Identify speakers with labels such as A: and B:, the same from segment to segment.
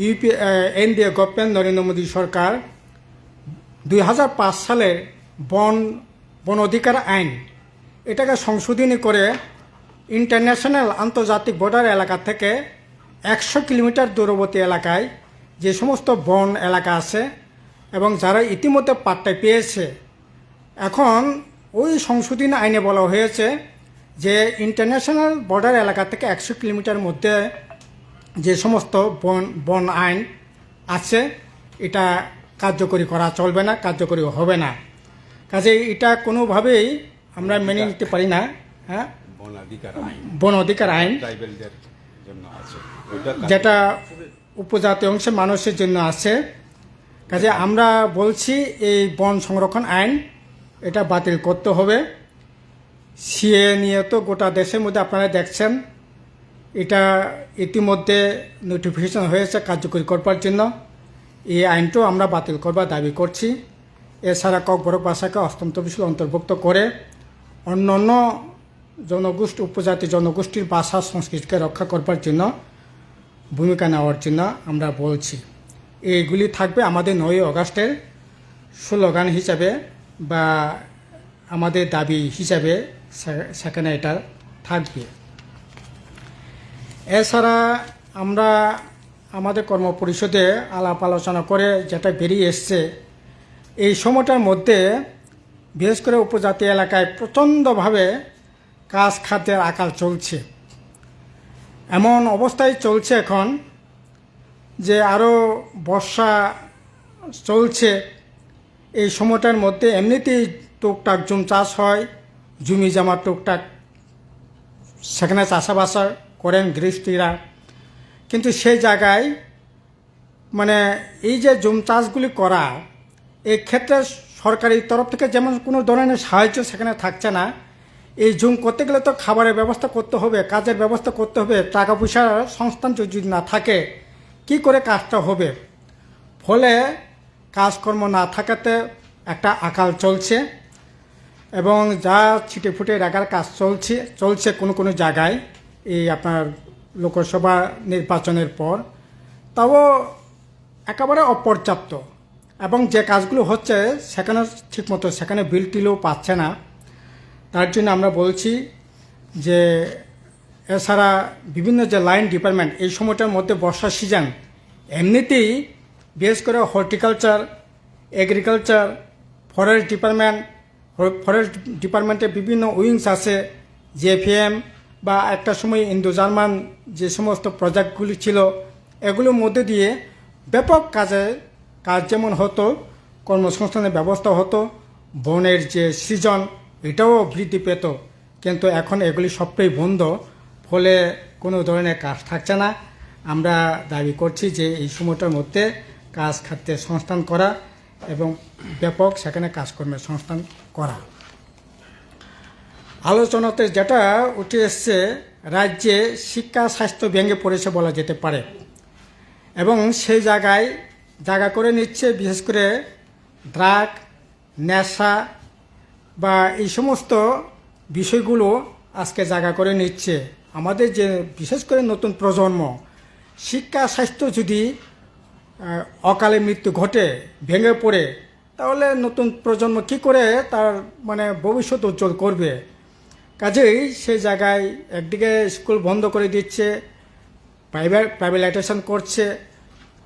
A: UP NDA, government, Narendra Modi সরকার দুই হাজার পাঁচ সালের বন বন অধিকার আইন, এটাকে সংশোধনী করে ইন্টারন্যাশনাল আন্তর্জাতিক বর্ডার এলাকা থেকে একশো কিলোমিটার দূরবর্তী এলাকায় যে সমস্ত বন এলাকা আছে এবং যারা ইতিমধ্যে পাট্টায় পেয়েছে, এখন ওই সংশোধনী আইনে বলা হয়েছে যে ইন্টারন্যাশনাল বর্ডার এলাকা থেকে একশো কিলোমিটার মধ্যে যে সমস্ত বন বন আইন আছে এটা কার্যকরী করা চলবে না কার্যকরী হবে না। কাজে এটা কোনোভাবেই আমরা মেনে নিতে পারি না হ্যাঁ?
B: বনাধিকার আইন।
A: বন অধিকার আইন।
B: জন্য আছে।
A: যেটা উপজাতি অংশের মানুষের জন্য আছে। কাজে আমরা বলছি এই বন সংরক্ষণ আইন এটা বাতিল করতে হবে। সিএ নিয়ে তো গোটা দেশের মধ্যে আপনারা দেখছেন এটা ইতিমধ্যে নোটিফিকেশন হয়েছে কার্যকরী করবার জন্য। এই আইনটাও আমরা বাতিল করবার দাবি করছি। এছাড়া ককবরক ভাষাকে অষ্টম তফসিল অন্তর্ভুক্ত করে অন্য অন্য জনগোষ্ঠী, উপজাতি জনগোষ্ঠীর ভাষা সংস্কৃতিকে রক্ষা করবার জন্য ভূমিকা নেওয়ার জন্য আমরা বলছি। এইগুলি থাকবে আমাদের নয় অগাস্টের স্লোগান হিসাবে বা আমাদের দাবি হিসাবে সেখানে এটা থাকবে। এছাড়া আমরা আমাদের কর্ম পরিষদে আলাপ আলোচনা করে যেটা বেরিয়ে এসছে, এই সময়টার মধ্যে বিশেষ করে উপজাতি এলাকায় প্রচণ্ডভাবে কাজ খাদ্যের আকাল চলছে। এমন অবস্থায় চলছে এখন যে আরও বর্ষা চলছে। এই সময়টার মধ্যে এমনিতেই টুকটাক জুম চাষ হয়, জমি জামা টুকটাক, সেখানে চাষাবাসা করেন গৃহস্থীরা কিন্তু সেই জায়গায় মানে এই যে জুম চাষগুলি করা, এই ক্ষেত্রে সরকারি তরফ থেকে যেমন কোনো ধরনের সাহায্য সেখানে থাকছে না, এই জুম করতে গেলে তো খাবারের ব্যবস্থা করতে হবে, কাজের ব্যবস্থা করতে হবে টাকা পয়সার সংস্থান যদি না থাকে, কি করে কাজটা হবে? ফলে কাজকর্ম না থাকাতে একটা আকাল চলছে এবং যা ছিটে ফুটে রাখার কাজ চলছে চলছে কোনো কোনো জায়গায়। এই আপনার লোকসভা নির্বাচনের পর, তাও একেবারে অপর্যাপ্ত। এবং যে কাজগুলো হচ্ছে, সেখানে ঠিকমতো সেখানে বিল টিলও পাচ্ছে না। তার জন্য আমরা বলছি যে, এছাড়া বিভিন্ন যে লাইন ডিপার্টমেন্ট, এই সময়টার মধ্যে বর্ষার সিজন, এমনিতেই বিশেষ করে horticulture, agriculture, forest department, forest ডিপার্টমেন্টে বিভিন্ন উইংস আছে জেফিএম বা একটা সময় ইন্দো জার্মান যে সমস্ত প্রজেক্টগুলি ছিল, এগুলোর মধ্যে দিয়ে ব্যাপক কাজে, কাজ যেমন হতো, কর্মসংস্থানের ব্যবস্থা হতো, বনের যে সৃজন, এটাও বৃদ্ধি পেত। কিন্তু এখন এগুলি সবটাই বন্ধ, ফলে কোনো ধরনের কাজ থাকছে না। আমরা দাবি করছি যে এই সময়টার মধ্যে কাজ খাতে সংস্থান করা এবং ব্যাপক সেখানে কাজকর্মের সংস্থান করা। আলোচনাতে যেটা উঠে এসছে, রাজ্যে শিক্ষা, স্বাস্থ্য ভেঙে পড়েছে বলা যেতে পারে। এবং সেই জায়গায় জায়গা করে নিচ্ছে, বিশেষ করে ড্রাগ, নেশা বা এই সমস্ত বিষয়গুলো আজকে জায়গা করে নিচ্ছে। আমাদের যে বিশেষ করে নতুন প্রজন্ম, শিক্ষা, স্বাস্থ্য যদি অকালে মৃত্যু ঘটে, ভেঙে পড়ে, তাহলে নতুন প্রজন্ম কি করে তার মানে ভবিষ্যৎ উজ্জ্বল করবে? কাজেই সেই জায়গায় একদিকে স্কুল বন্ধ করে দিচ্ছে, প্রাইভেট, প্রাইভেটাইজেশন করছে,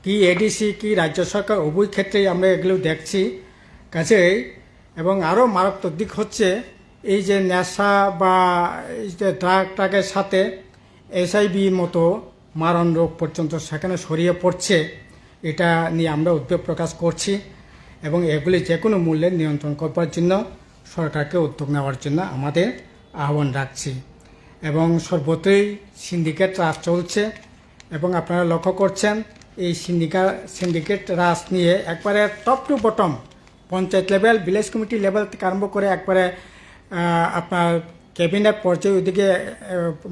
A: কি এডিসি কি রাজ্য সরকার, উভয় ক্ষেত্রেই আমরা এগুলো দেখছি। কাজেই এবং আরও মারাত্মক দিক হচ্ছে এই যে নেশা বা ড্রাগ ট্রাগের সাথে এসআইবি মতো মারণ রোগ পর্যন্ত সেখানে ছড়িয়ে পড়ছে, এটা নিয়ে আমরা উদ্বেগ প্রকাশ করছি এবং এগুলি যে কোনো মূল্যে নিয়ন্ত্রণ করবার জন্য সরকারকে উদ্যোগ নেওয়ার জন্য আমাদের আহ্বান রাখছি। এবং সর্বত্রই সিন্ডিকেট রাজ চলছে এবং আপনারা লক্ষ্য করছেন, এই সিন্ডিকা, সিন্ডিকেট রাজ নিয়ে একবারে top to bottom panchayat level village committee level থেকে আরম্ভ করে একবারে আপনার ক্যাবিনেট পর্যায়ে ওইদিকে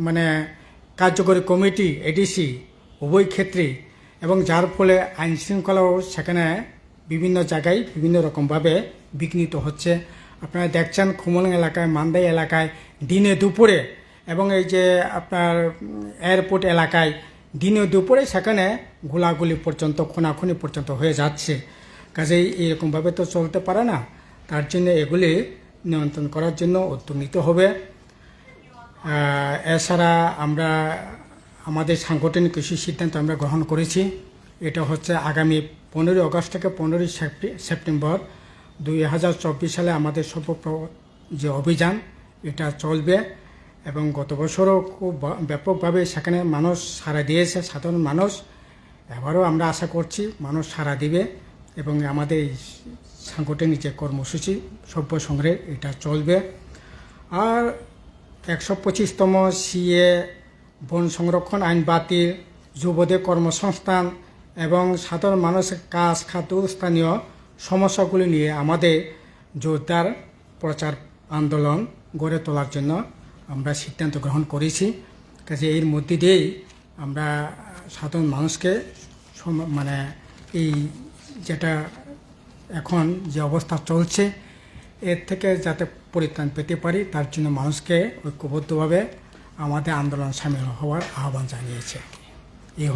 A: মানে কার্যকরী কমিটি এডিসি উভয় ক্ষেত্রেই। এবং যার ফলে আইন শৃঙ্খলাও সেখানে বিভিন্ন জায়গায় বিভিন্ন রকমভাবে বিঘ্নিত হচ্ছে। আপনারা দেখছেন খুমলং এলাকায়, মান্দাই এলাকায়, দিনে দুপুরে এবং এই যে আপনার এয়ারপোর্ট এলাকায় দিনে দুপুরে সেখানে গোলাগুলি পর্যন্ত, খুনাখুনি পর্যন্ত হয়ে যাচ্ছে। কাজেই এরকমভাবে তো চলতে পারে না। তার জন্য এগুলি নিয়ন্ত্রণ করার জন্য উদ্যোগ নিতে হবে এছাড়া আমরা, আমাদের সাংগঠনিক কৃষি সিদ্ধান্ত আমরা গ্রহণ করেছি। এটা হচ্ছে আগামী পনেরোই আগস্ট থেকে পনেরোই সেপ্টে- সেপ্টেম্বর। দুই হাজার চব্বিশ সালে আমাদের সর্বপ্র যে অভিযান, এটা চলবে এবং গত বছরও খুব ব্যাপকভাবে সেখানে মানুষ সাড়া দিয়েছে, সাধারণ মানুষ। এবারও আমরা আশা করছি মানুষ সাড়া দিবে এবং আমাদের এই সাংগঠনিক যে কর্মসূচি, সভ্য সংগ্রহে এটা চলবে। আর একশো পঁচিশতম সিএ বন সংরক্ষণ আইন বাতিল, যুবদের কর্মসংস্থান এবং সাধারণ মানুষের কাজ, খাদ্য স্থানীয় সমস্যাগুলি নিয়ে আমাদের জোরদার প্রচার আন্দোলন গড়ে তোলার জন্য আমরা সিদ্ধান্ত গ্রহণ করেছি। কাজে এর মধ্যে দিয়েই আমরা সাধারণ মানুষকে মানে এই যেটা এখন যে অবস্থা চলছে, এর থেকে যাতে পরিত্রাণ পেতে পারি, তার জন্য মানুষকে ঐক্যবদ্ধভাবে আমাদের আন্দোলন সামিল হওয়ার আহ্বান জানিয়েছে।